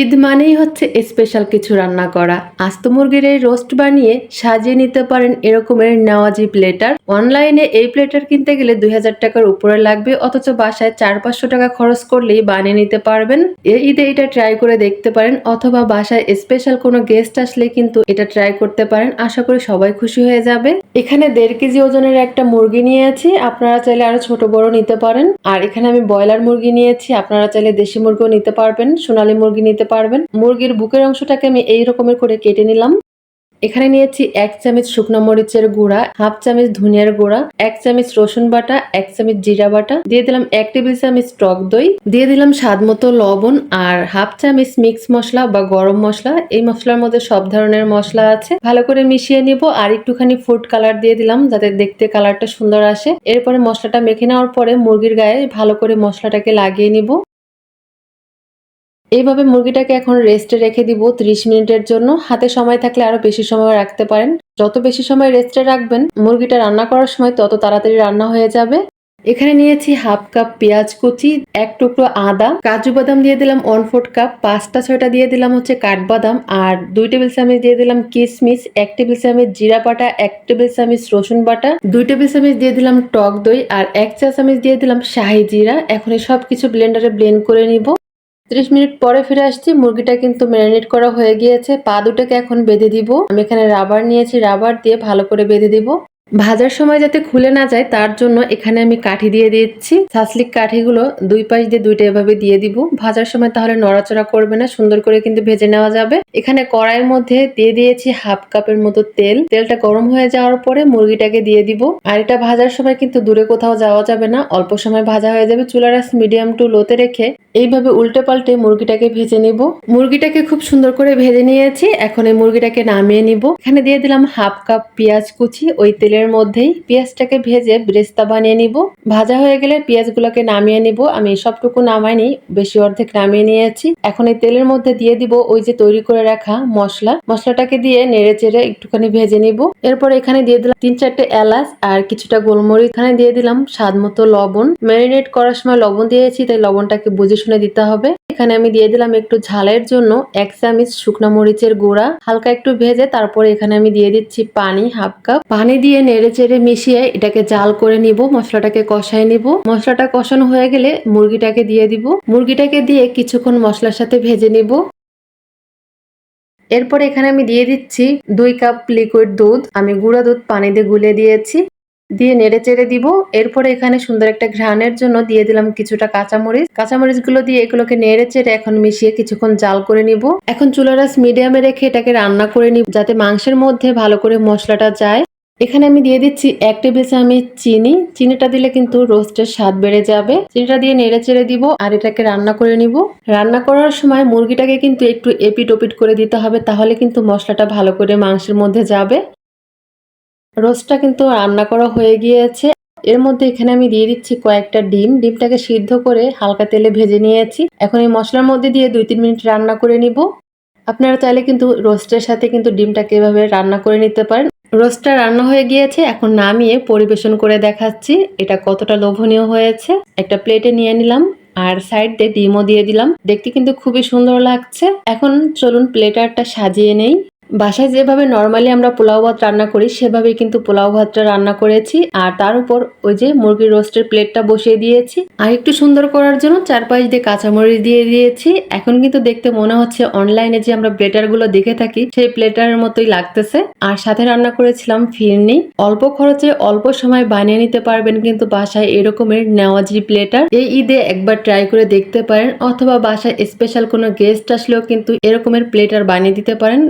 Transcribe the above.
ঈদ মানেই হচ্ছে স্পেশাল কিছু রান্না করা। আস্ত মুরগির এই রোস্ট বানিয়ে সাজিয়ে নিতে পারেন এরকমের নেওয়াজি প্লেটার অনলাইনে এই প্লেটার কিনতে গেলে দুই হাজার টাকার উপরে লাগবে, অথচ বাসায় চার পাঁচশো টাকা খরচ করলেই বানিয়ে নিতে পারবেন। এই ঈদে এটা ট্রাই করে দেখতে পারেন, অথবা বাসায় স্পেশাল কোনো গেস্ট আসলে কিন্তু এটা ট্রাই করতে পারেন। আশা করি সবাই খুশি হয়ে যাবে। এখানে দেড় কেজি ওজনের একটা মুরগি নিয়েছি, আপনারা চাইলে আরও ছোট বড় নিতে পারেন। আর এখানে আমি ব্রয়লার মুরগি নিয়েছি, আপনারা চাইলে দেশি মুরগিও নিতে পারবেন, সোনালী মুরগি নিতে পারবেন। মুরগির বুকের অংশটাকে আমি এই রকমের করে কেটে নিলাম। এখানে নিয়েছি এক চামচ শুকনো মরিচের গুঁড়া, হাফ চামচ ধনিয়ার গুঁড়া, এক চামচ রসুন বাটা, এক চামচ জিরা বাটা। দিয়ে দিলাম এক টেবিল চামচ টক দই। দিয়ে দিলাম স্বাদ মতো লবণ আর হাফ চামচ মিক্স মশলা বা গরম মশলা। এই মশলার মধ্যে সব ধরনের মশলা আছে। ভালো করে মিশিয়ে নিব আর একটুখানি ফুড কালার দিয়ে দিলাম যাতে দেখতে কালারটা সুন্দর আসে। এরপরে মশলাটা মেখে নেওয়ার পরে মুরগির গায়ে ভালো করে মশলাটাকে লাগিয়ে নিব। এইভাবে মুরগিটাকে এখন রেস্টে রেখে দিব 30 মিনিটের জন্য। হাতে সময় থাকলে আরও বেশি সময় রাখতে পারেন। যত বেশি সময় রেস্টে রাখবেন, মুরগিটা রান্না করার সময় তত তাড়াতাড়ি রান্না হয়ে যাবে। এখানে নিয়েছি হাফ কাপ পেঁয়াজ কুচি, এক টুকরো আদা, কাজু বাদাম দিয়ে দিলাম ওয়ান ফোর্থ কাপ, পাঁচটা ছয়টা দিয়ে দিলাম হচ্ছে কাঠবাদাম, আর দুই টেবিল চামচ দিয়ে দিলাম কিশমিশ এক টেবিল চামচ জিরা বাটা, এক টেবিল চামচ রসুন বাটা, দুই টেবিল চামচ দিয়ে দিলাম টক দই, আর এক চা চামচ দিয়ে দিলাম শাহি জিরা। এখন সব কিছু ব্লেন্ডারে ব্লেন্ড করে নিব। ত্রিশ মিনিট পরে ফিরে আসছি। মুরগিটা কিন্তু ম্যারিনেট করা হয়ে গিয়েছে। পা দুটোকে এখন বেঁধে দিব। আমি এখানে রাবার নিয়েছি। রাবার দিয়ে ভালো করে বেঁধে দিব। ভাজার সময় যাতে খুলে না যায়, তার জন্য এখানে আমি কাঠি দিয়ে দিচ্ছি। সাসলিক কাঠিগুলো দুই পাশ দিয়ে দুইটা এভাবে দিয়ে দিব। ভাজার সময় তাহলে নড়াচড়া করবে না, সুন্দর করে কিন্তু ভেজে নেওয়া যাবে। এখানে কড়াইয়ের মধ্যে দিয়ে দিয়েছি হাফ কাপের মতো তেল। তেলটা গরম হয়ে যাওয়ার পরে মুরগিটাকে দিয়ে দিব। আর এটা ভাজার সময় কিন্তু দূরে কোথাও যাওয়া যাবে না, অল্প সময় ভাজা হয়ে যাবে। চুলার আঁচ মিডিয়াম টু লোতে রেখে এইভাবে উল্টে পাল্টে মুরগিটাকে ভেজে নিব। মুরগিটাকে খুব সুন্দর করে ভেজে নিয়েছি। এখন এই মুরগিটাকে নামিয়ে নিব। এখানে দিয়ে দিলাম হাফ কাপ পেঁয়াজ কুচি। ওই তেলের মধ্যেই পেঁয়াজটাকে ভেজে ব্রেস্তা বানিয়ে নিব। ভাজা হয়ে গেলে পেঁয়াজগুলোকে নামিয়ে নিব। আমি সবটুকু নামাইনি, বেশি অর্ধেক নামিয়ে নিয়েছি। এখন এই তেলের মধ্যে দিয়ে দিব ওই যে তৈরি করে রাখা মশলা। মশলাটাকে দিয়ে নেড়ে চেড়ে একটুখানি ভেজে নিব। এরপর এখানে দিয়ে দিলাম তিন চারটে এলাচ আর কিছুটা গোলমরিচ। এখানে দিয়ে দিলাম স্বাদ মতো লবণ। ম্যারিনেট করার সময় লবণ দিয়েছি, তাই লবণটাকে বুঝে শুনে দিতে হবে। এখানে আমি দিয়ে দিলাম একটু ঝালের জন্য এক চামচ শুকনো মরিচের গুঁড়া, হালকা একটু ভেজে তারপরে এখানে আমি দিয়ে দিচ্ছি পানি, হাফ কাপ। পানি দিয়ে নেড়ে চেড়ে মিশিয়ে এটাকে জাল করে নিব, মশলাটাকে কষায় নিব। মশলাটা কষানো হয়ে গেলে মুরগিটাকে দিয়ে দিব। মুরগিটাকে দিয়ে কিছুক্ষণ মশলার সাথে ভেজে নিব। এরপর এখানে আমি দিয়ে দিচ্ছি দুই কাপ লিকুইড দুধ। আমি গুঁড়া দুধ পানি দিয়ে গুলে দিয়েছি। দিয়ে নেড়ে চেড়ে দিব। এরপরে এখানে সুন্দর একটা ঘ্রাণের জন্য দিয়ে দিলাম কিছুটা কাঁচামরিচ। কাঁচামরিচগুলো দিয়ে এগুলোকে নেড়ে চেড়ে এখন মিশিয়ে কিছুক্ষণ জাল করে নিব। এখন চুলার আঁচ মিডিয়ামে রেখে এটাকে রান্না করে নিব, যাতে মাংসের মধ্যে ভালো করে মশলাটা যায়। এখানে আমি দিয়ে দিচ্ছি এক টেবিল চামচ চিনি। চিনিটা দিলে কিন্তু রোস্টের স্বাদ বেড়ে যাবে। চিনিটা দিয়ে নেড়ে চেড়ে দিব আর এটাকে রান্না করে নিব। রান্না করার সময় মুরগিটাকে কিন্তু একটু এপিট ওপিট করে দিতে হবে, তাহলে কিন্তু মশলাটা ভালো করে মাংসের মধ্যে যাবে। রোস্টটা কিন্তু রান্না করা হয়ে গিয়েছে। এর মধ্যে এখানে আমি দিয়ে দিচ্ছি কয়েকটা ডিম। ডিমটাকে সিদ্ধ করে হালকা তেলে ভেজে নিয়েছি। এখন এই মশলার মধ্যে দিয়ে দুই তিন মিনিট রান্না করে নিব। আপনারা চাইলে কিন্তু রোস্টের সাথে কিন্তু ডিমটাকে এভাবে রান্না করে নিতে পারেন। রোস্টটা রান্না হয়ে গিয়েছে। এখন নামিয়ে পরিবেশন করে দেখাচ্ছি এটা কতটা লোভনীয় হয়েছে। একটা প্লেটে নিয়ে নিলাম আর সাইড দিয়ে ডিমও দিয়ে দিলাম। দেখতে কিন্তু খুবই সুন্দর লাগছে। এখন চলুন প্লেটারটা সাজিয়ে নেই। বাসায় যেভাবে নর্মালি আমরা পোলাও ভাত রান্না করি সেভাবে কিন্তু পোলাও ভাতটা রান্না করেছি। আর তার উপর ওই যে মুরগির রোস্টের প্লেটটা বসিয়ে দিয়েছি। আর একটু সুন্দর করার জন্য চারপাশ দিয়ে কাঁচামরিচ দিয়ে দিয়েছি। এখন কিন্তু দেখতে মনে হচ্ছে অনলাইনে যে আমরা প্লেটারগুলো দেখে থাকি, সেই প্লেটারের মতোই লাগতেছে। আর সাথে রান্না করেছিলাম ফিরনি। অল্প খরচে অল্প সময় বানিয়ে নিতে পারবেন কিন্তু বাসায় এরকমের নেওয়াজি প্লেটার এই ঈদে একবার ট্রাই করে দেখতে পারেন। অথবা বাসায় স্পেশাল কোনো গেস্ট আসলেও কিন্তু এরকমের প্লেটার বানিয়ে দিতে পারেন।